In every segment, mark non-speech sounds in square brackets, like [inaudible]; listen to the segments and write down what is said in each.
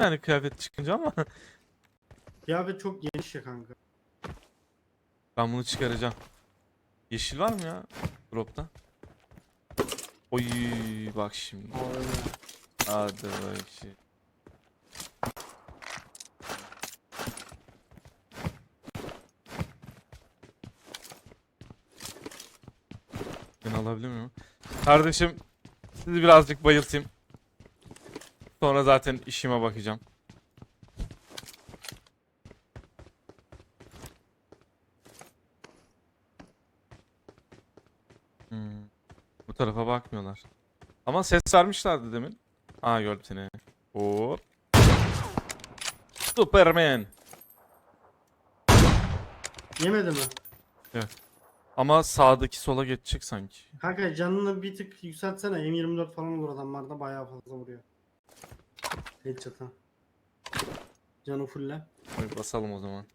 yani kıyafet çıkınca ama Kıyafet çok geniş ya kanka. ben bunu çıkaracağım. Yeşil var mı ya dropta? Oy bak şimdi. Abi. Hadi bak şimdi. Ben alabilir miyim? Kardeşim sizi birazcık bayıltayım. Sonra zaten işime bakacağım. Hmm. Bu tarafa bakmıyorlar. Ama ses vermişlerdi demin. Aa gördüm seni. Hop. Superman. Yemedi mi? Ama sağdaki sola geçecek sanki. Kanka canını bir tık yükseltsene. M24 falan olur adamlarda bayağı fazla vuruyor. Headshot'a. Canı fulle. Hadi basalım o zaman.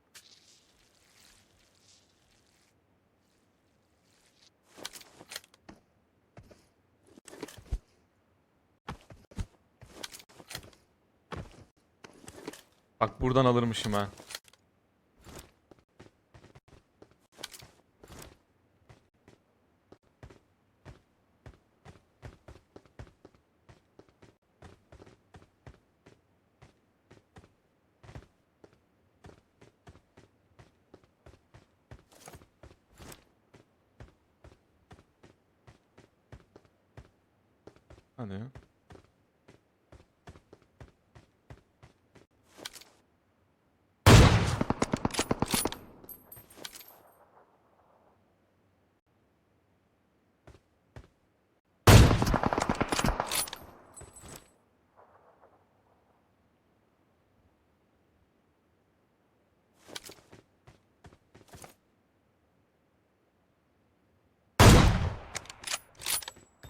Bak buradan alırmışım ha. Hadi.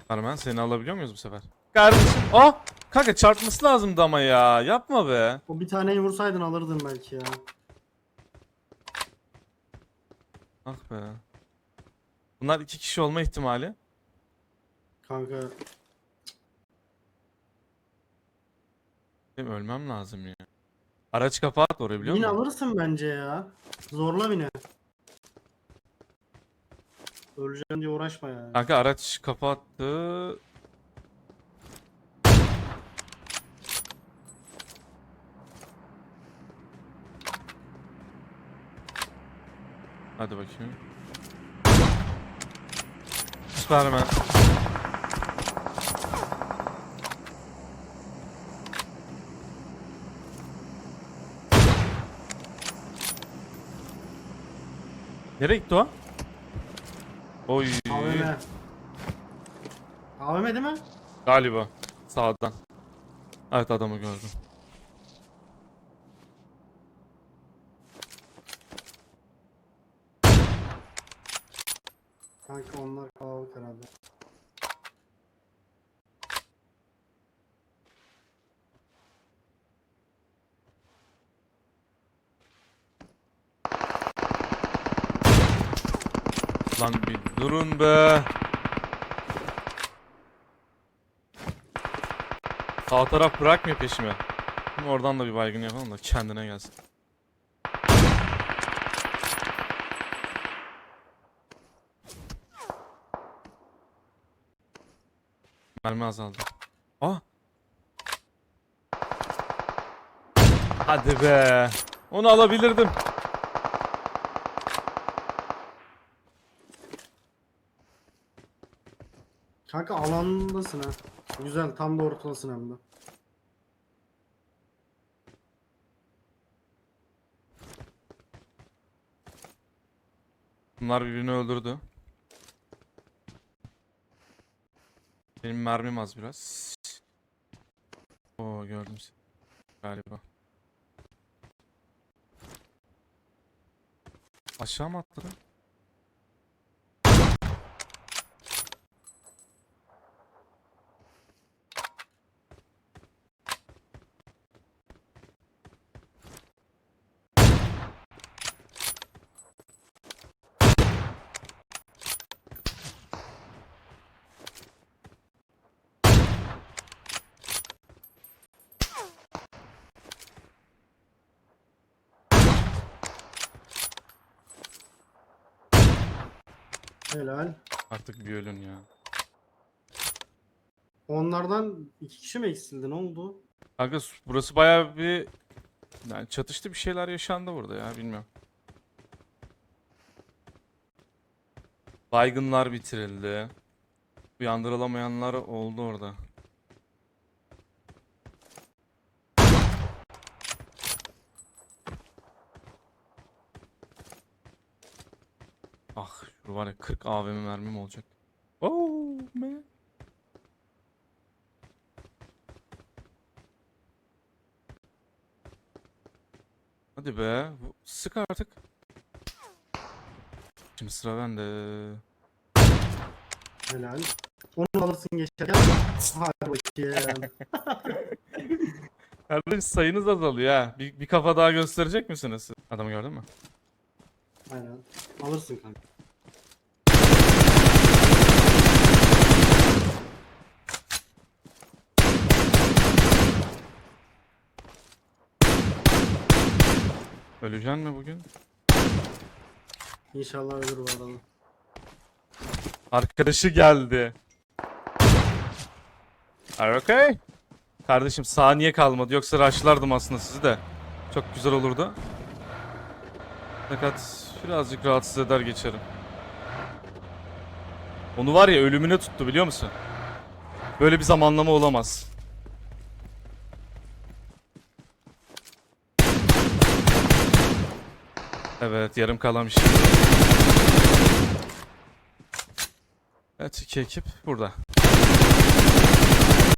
Arman seni alabiliyor muyuz bu sefer? Kardeşim. Oh! Kanka çarpması lazımdı ama ya. Yapma be. O bir taneyi vursaydın alırdın belki ya. Ah be. Bunlar iki kişi olma ihtimali. Kanka Benim ölmem lazım ya. Araç kapat orayı biliyor yine musun? alırsın bence ya. Zorla bine. Öleceğim diye uğraşma ya. Kanka araç kapattı. Hadi bakayım. Süpermen. Nereye gitti o? Oy. AVM. AVM değil mi? Galiba. Sağdan. Evet adamı gördüm. Kanka onlar kalabalık herhalde. Lan bir durun be. Sağ taraf bırakmıyor peşime. Oradan da bir baygın yapalım da kendine gelsin. Mermi azaldı. Ah! Hadi be. Onu alabilirdim. Kanka alandasın ha. Güzel tam da ortadasın hem de. Bunlar birbirini öldürdü. Benim mermim az biraz. Oo gördüm seni. Galiba. Aşağı mı atladı? Helal. Artık bir ölün ya. Onlardan iki kişi mi eksildi? Ne oldu? Kanka burası bayağı bir yani çatıştı bir şeyler yaşandı burada ya bilmiyorum. Baygınlar bitirildi. Uyandırılamayanlar oldu orada. Ah şu var ya 40 AVM mermim olacak. Oh man. Hadi be. Sık artık. Şimdi sıra bende. Helal. Onu alırsın geçerken. Hadi bakayım. [laughs] Kardeş sayınız azalıyor ha. Bir, bir kafa daha gösterecek misiniz? Adamı gördün mü? Aynen. Alırsın kanka. Öleceksin mi bugün? İnşallah ölür bu arada. Arkadaşı geldi. Are okay? Kardeşim saniye kalmadı yoksa rushlardım aslında sizi de. Çok güzel olurdu. Fakat birazcık rahatsız eder geçerim. Onu var ya ölümüne tuttu biliyor musun? Böyle bir zamanlama olamaz. Evet yarım kalan bir şey. Evet iki ekip burada.